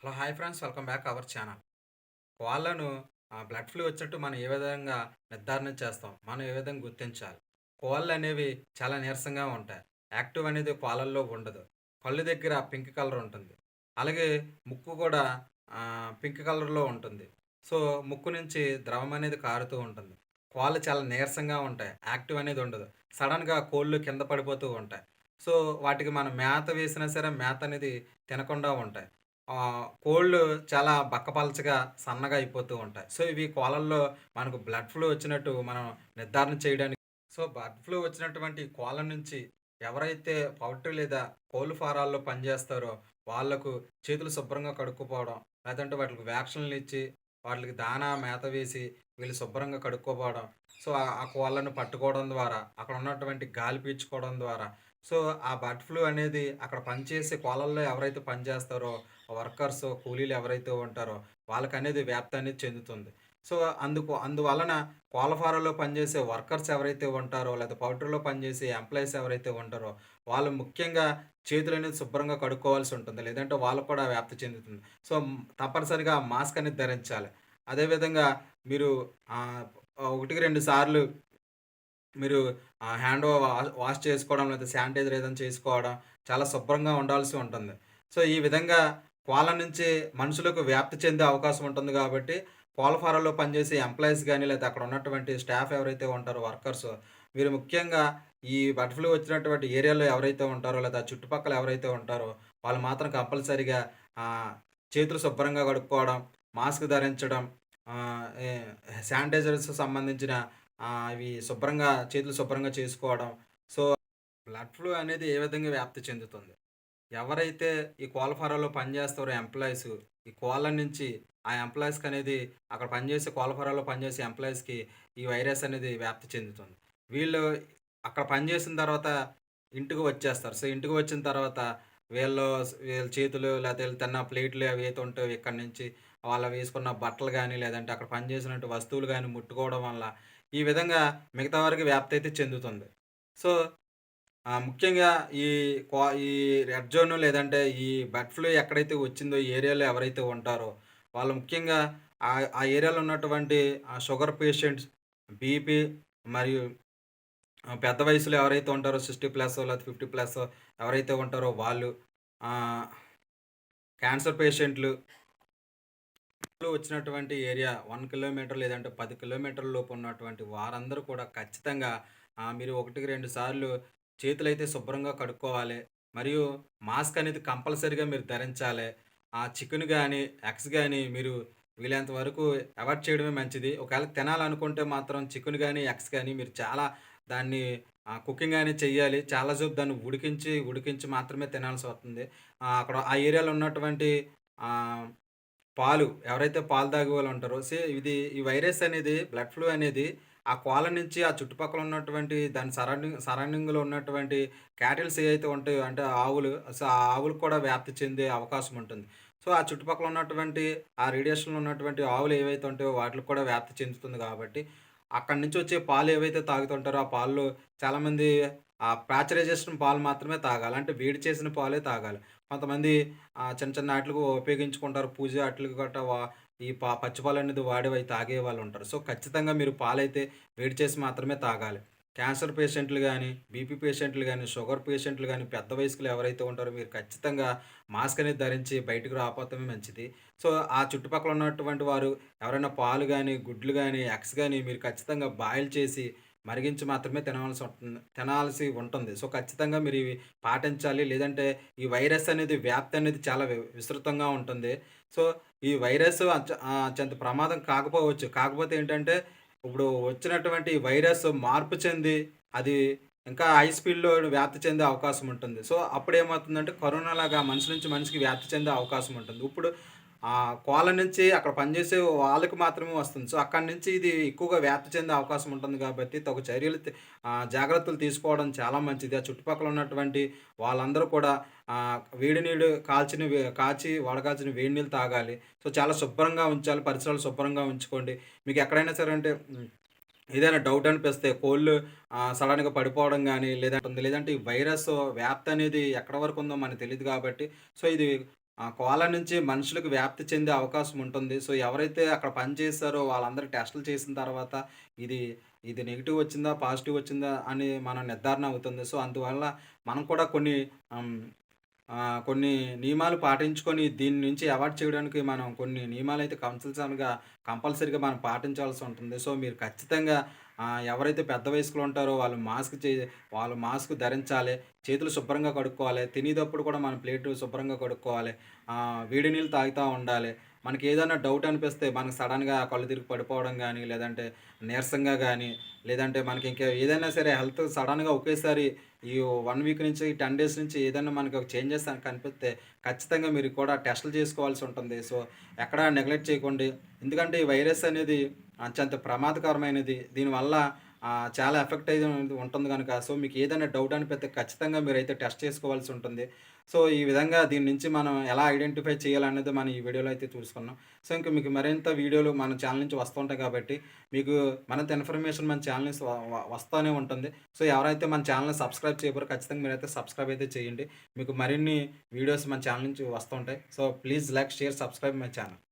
Hello hi friends. Welcome back our channel. కోళ్ళను blood flu వచ్చినట్టు మనం ఏ విధంగా నిర్ధారణ చేస్తాం? మనం ఏ విధంగా గుర్తించాలి? కోళ్ళు అనేవి చాలా నీరసంగా ఉంటాయి. యాక్టివ్ అనేది కోళ్ళల్లో ఉండదు. కళ్ళు దగ్గర పింక్ కలర్ ఉంటుంది. అలాగే ముక్కు కూడా పింక్ కలర్లో ఉంటుంది. సో ముక్కు నుంచి ద్రవం అనేది కారుతూ ఉంటుంది. కోళ్ళు చాలా నీరసంగా ఉంటాయి. యాక్టివ్ అనేది ఉండదు. సడన్గా కోళ్ళు కింద పడిపోతూ ఉంటాయి. సో వాటికి మనం మేత వేసినా సరే మేత అనేది తినకుండా ఉంటాయి. కోళ్ళు చాలా బక్కపలచగా సన్నగా అయిపోతూ ఉంటాయి. సో ఇవి కోళ్ళల్లో మనకు బ్లడ్ ఫ్లూ వచ్చినట్టు మనం నిర్ధారణ చేయడానికి సో బర్డ్ ఫ్లూ వచ్చినటువంటి కోళ్ళ నుంచి ఎవరైతే పౌల్ట్రీ లేదా కోళ్ళు ఫారాల్లో పనిచేస్తారో వాళ్ళకు చేతులు శుభ్రంగా కడుక్కోపోవడం లేదంటే వాటికి వ్యాక్సిన్లు ఇచ్చి వాటికి దానా మేత వేసి వీళ్ళు శుభ్రంగా కడుక్కోపోవడం సో ఆ కోళ్ళను పట్టుకోవడం ద్వారా అక్కడ ఉన్నటువంటి గాలి పీల్చుకోవడం ద్వారా సో ఆ బర్డ్ ఫ్లూ అనేది అక్కడ పనిచేసే కోలల్లో ఎవరైతే పనిచేస్తారో వర్కర్స్ కూలీలు ఎవరైతే ఉంటారో వాళ్ళకి అనేది వ్యాప్తి అనేది చెందుతుంది. సో అందుకు అందువలన కోళ్ళ ఫారంలో పనిచేసే వర్కర్స్ ఎవరైతే ఉంటారో లేదా పౌల్ట్రీలో పనిచేసే ఎంప్లాయీస్ ఎవరైతే ఉంటారో వాళ్ళు ముఖ్యంగా చేతులు అనేది శుభ్రంగా కడుక్కోవాల్సి ఉంటుంది. లేదంటే వాళ్ళకు కూడా వ్యాప్తి చెందుతుంది. సో తప్పనిసరిగా మాస్క్ అనేది ధరించాలి. అదేవిధంగా మీరు ఒకటికి రెండు సార్లు మీరు హ్యాండ్ వాష్ చేసుకోవడం లేదా శానిటైజర్ ఏదైనా చేసుకోవడం చాలా శుభ్రంగా ఉండాల్సి ఉంటుంది. సో ఈ విధంగా కోళ్ళ నుంచి మనుషులకు వ్యాప్తి చెందే అవకాశం ఉంటుంది కాబట్టి కోళ్ళ ఫారాల్లో పనిచేసే ఎంప్లాయీస్ కానీ లేదా అక్కడ ఉన్నటువంటి స్టాఫ్ ఎవరైతే ఉంటారో వర్కర్స్ వీరు ముఖ్యంగా ఈ బర్డ్ ఫ్లూ వచ్చినటువంటి ఏరియాలో ఎవరైతే ఉంటారో లేదా చుట్టుపక్కల ఎవరైతే ఉంటారో వాళ్ళు మాత్రం కంపల్సరిగా చేతులు శుభ్రంగా కడుక్కోవడం మాస్క్ ధరించడం శానిటైజర్స్ సంబంధించిన అవి శుభ్రంగా చేతులు శుభ్రంగా చేసుకోవడం. సో బ్లడ్ ఫ్లూ అనేది ఏ విధంగా వ్యాప్తి చెందుతుంది? ఎవరైతే ఈ కోళ్ళ ఫారాలో పనిచేస్తారో ఎంప్లాయీస్ ఈ కోళ్ళ నుంచి ఆ ఎంప్లాయీస్కి అనేది అక్కడ పనిచేసే కోళ్ళ ఫారాలో పనిచేసే ఎంప్లాయీస్కి ఈ వైరస్ అనేది వ్యాప్తి చెందుతుంది. వీళ్ళు అక్కడ పనిచేసిన తర్వాత ఇంటికి వచ్చేస్తారు. సో ఇంటికి వచ్చిన తర్వాత వీళ్ళు వీళ్ళ చేతులు లేకపోతే వీళ్ళు తిన్న ప్లేట్లు అవి అయితే ఉంటాయో ఇక్కడ నుంచి వాళ్ళు వేసుకున్న బట్టలు కానీ లేదంటే అక్కడ పనిచేసినట్టు వస్తువులు కానీ ముట్టుకోవడం వల్ల ఈ విధంగా మిగతా వారికి వ్యాప్తి అయితే చెందుతుంది. సో ముఖ్యంగా ఈ క్వా ఈ రెడ్ జోన్ లేదంటే ఈ బర్డ్ ఫ్లూ ఎక్కడైతే వచ్చిందో ఏరియాలో ఎవరైతే ఉంటారో వాళ్ళు ముఖ్యంగా ఆ ఆ ఏరియాలో ఉన్నటువంటి ఆ షుగర్ పేషెంట్స్ బీపీ మరియు పెద్ద వయసులో ఎవరైతే ఉంటారో సిక్స్టీ ప్లస్ లేదా ఫిఫ్టీ ప్లస్ ఎవరైతే ఉంటారో వాళ్ళు క్యాన్సర్ పేషెంట్లు వచ్చినటువంటి ఏరియా వన్ కిలోమీటర్ లేదంటే పది కిలోమీటర్ల లోపు ఉన్నటువంటి వారందరూ కూడా ఖచ్చితంగా మీరు ఒకటికి రెండు సార్లు చేతులైతే శుభ్రంగా కడుక్కోవాలి. మరియు మాస్క్ అనేది కంపల్సరీగా మీరు ధరించాలి. ఆ చికెన్ కానీ ఎగ్స్ కానీ మీరు వీలైనంత వరకు అవాయిడ్ చేయడమే మంచిది. ఒకవేళ తినాలనుకుంటే మాత్రం చికెన్ కానీ ఎగ్స్ కానీ మీరు చాలా దాన్ని కుకింగ్ అనేది చేయాలి చాలాసేపు దాన్ని ఉడికించి ఉడికించి మాత్రమే తినాల్సి వస్తుంది. అక్కడ ఆ ఏరియాలో ఉన్నటువంటి పాలు ఎవరైతే పాలు తాగే వాళ్ళు ఉంటారో సే ఇది ఈ వైరస్ అనేది బ్లడ్ ఫ్లూ అనేది ఆ కోళ్ళ నుంచి ఆ చుట్టుపక్కల ఉన్నటువంటి దాని సరౌండింగ్ సరౌండింగ్లో ఉన్నటువంటి క్యాటిల్స్ ఏవైతే ఉంటాయో అంటే ఆవులు సో ఆ ఆవులకు కూడా వ్యాప్తి చెందే అవకాశం ఉంటుంది. సో ఆ చుట్టుపక్కల ఉన్నటువంటి ఆ రేడియేషన్లో ఉన్నటువంటి ఆవులు ఏవైతే ఉంటాయో వాటికి కూడా వ్యాప్తి చెందుతుంది కాబట్టి అక్కడి నుంచి వచ్చే పాలు ఏవైతే తాగుతుంటారో ఆ పాలు చాలామంది ఆ ప్యాచరైజేషన్ పాలు మాత్రమే తాగాలి. అంటే వేడి చేసిన పాలే తాగాలి. కొంతమంది చిన్న చిన్న వాటికి ఉపయోగించుకుంటారు. పూజ వాటికి గట్రా వా- ఈ పా పచ్చి పాలు అనేది వాడేవి తాగే వాళ్ళు ఉంటారు. సో ఖచ్చితంగా మీరు పాలైతే వేడి చేసి మాత్రమే తాగాలి. క్యాన్సర్ పేషెంట్లు కానీ బీపీ పేషెంట్లు కానీ షుగర్ పేషెంట్లు కానీ పెద్ద వయసుకులు ఎవరైతే ఉంటారో మీరు ఖచ్చితంగా మాస్క్ అనేది ధరించి బయటకు రాకపోతమే మంచిది. సో ఆ చుట్టుపక్కల ఉన్నటువంటి వారు ఎవరైనా పాలు కానీ గుడ్లు కానీ ఎగ్స్ కానీ మీరు ఖచ్చితంగా బాయిల్ చేసి మరిగించి మాత్రమే తినవలసి ఉంటుంది తినాల్సి ఉంటుంది. సో ఖచ్చితంగా మీరు ఇవి పాటించాలి. లేదంటే ఈ వైరస్ అనేది వ్యాప్తి అనేది చాలా వి- విస్తృతంగా ఉంటుంది. సో ఈ వైరస్ అత్యంత ప్రమాదం కాకపోవచ్చు. కాకపోతే ఏంటంటే ఇప్పుడు వచ్చినటువంటి ఈ వైరస్ మార్పు చెంది అది ఇంకా హై స్పీడ్లో వ్యాప్తి చెందే అవకాశం ఉంటుంది. సో అప్పుడు ఏమవుతుందంటే కరోనా లాగా మనిషి నుంచి మనిషికి వ్యాప్తి చెందే అవకాశం ఉంటుంది. ఇప్పుడు ఆ కోళ్ళ నుంచి అక్కడ పనిచేసే వాళ్ళకి మాత్రమే వస్తుంది. సో అక్కడి నుంచి ఇది ఎక్కువగా వ్యాప్తి చెందే అవకాశం ఉంటుంది కాబట్టి తగు చర్యలు జాగ్రత్తలు తీసుకోవడం చాలా మంచిది. ఆ చుట్టుపక్కల ఉన్నటువంటి వాళ్ళందరూ కూడా వేడి నీళ్ళు కాల్చిన కాచి వడకాల్చిన వేడి నీళ్ళు తాగాలి. సో చాలా శుభ్రంగా ఉంచాలి. పరిసరాలు శుభ్రంగా ఉంచుకోండి. మీకు ఎక్కడైనా సరే అంటే ఏదైనా డౌట్ అనిపిస్తే కోళ్ళు సడన్గా పడిపోవడం కానీ లేదంటే లేదంటే ఈ వైరస్ వ్యాప్తి అనేది ఎక్కడ వరకు ఉందో మనకు తెలియదు కాబట్టి సో ఇది ఆ కోళ్ళ నుంచి మనుషులకు వ్యాప్తి చెందే అవకాశం ఉంటుంది. సో, ఎవరైతే అక్కడ పని చేశారో వాళ్ళందరూ టెస్టులు చేసిన తర్వాత ఇది, ఇది నెగిటివ్ వచ్చిందా? పాజిటివ్ వచ్చిందా? అని మనం నిర్ధారణ అవుతుంది. సో, అందువల్ల మనం కూడా కొన్ని కొన్ని నియమాలు పాటించుకొని దీని నుంచి అవాయిడ్ చేయడానికి మనం కొన్ని నియమాలు అయితే కంపల్సరీగా కంపల్సరీగా మనం పాటించాల్సి ఉంటుంది. సో, మీరు ఖచ్చితంగా ఎవరైతే పెద్ద వయసులో ఉంటారో వాళ్ళు మాస్క్ చే వాళ్ళు మాస్క్ ధరించాలి. చేతులు శుభ్రంగా కడుక్కోవాలి. తినేటప్పుడు కూడా మన ప్లేటు శుభ్రంగా కడుక్కోవాలి. వేడి నీళ్ళు తాగుతూ ఉండాలి. మనకి ఏదైనా డౌట్ అనిపిస్తే మనకు సడన్గా కళ్ళు తిరిగి పడిపోవడం కానీ లేదంటే నీరసంగా కానీ లేదంటే మనకి ఇంకా ఏదైనా సరే హెల్త్ సడన్గా ఒకేసారి ఈ వన్ వీక్ నుంచి, 10 డేస్ నుంచి ఏదైనా మనకు చేంజెస్ కనిపిస్తే ఖచ్చితంగా మీరు కూడా టెస్టులు చేసుకోవాల్సి ఉంటుంది. సో, ఎక్కడా నెగ్లెక్ట్ చేయకండి. ఎందుకంటే ఈ వైరస్ అనేది అత్యంత ప్రమాదకరమైనది. దీనివల్ల చాలా ఎఫెక్ట్ అయితే ఉంటుంది కనుక సో, మీకు ఏదైనా డౌట్ అనిపిస్తే ఖచ్చితంగా మీరైతే టెస్ట్ చేసుకోవాల్సి ఉంటుంది. సో, ఈ విధంగా దీని నుంచి మనం ఎలా ఐడెంటిఫై చేయాలనేది మనం ఈ వీడియోలో అయితే చూసుకున్నాం. సో, ఇంక మీకు మరింత వీడియోలు మన ఛానల్ నుంచి వస్తూ ఉంటాయి కాబట్టి మీకు మరింత ఇన్ఫర్మేషన్ మన ఛానల్ నుంచి వస్తూనే ఉంటుంది. సో, ఎవరైతే మన ఛానల్‌ని సబ్స్క్రైబ్ చేయకపోయారో ఖచ్చితంగా మీరైతే సబ్స్క్రైబ్ అయితే చేయండి. మీకు మరిన్ని వీడియోస్ మన ఛానల్ నుంచి వస్తుంటాయి. So, please like, share, subscribe my channel.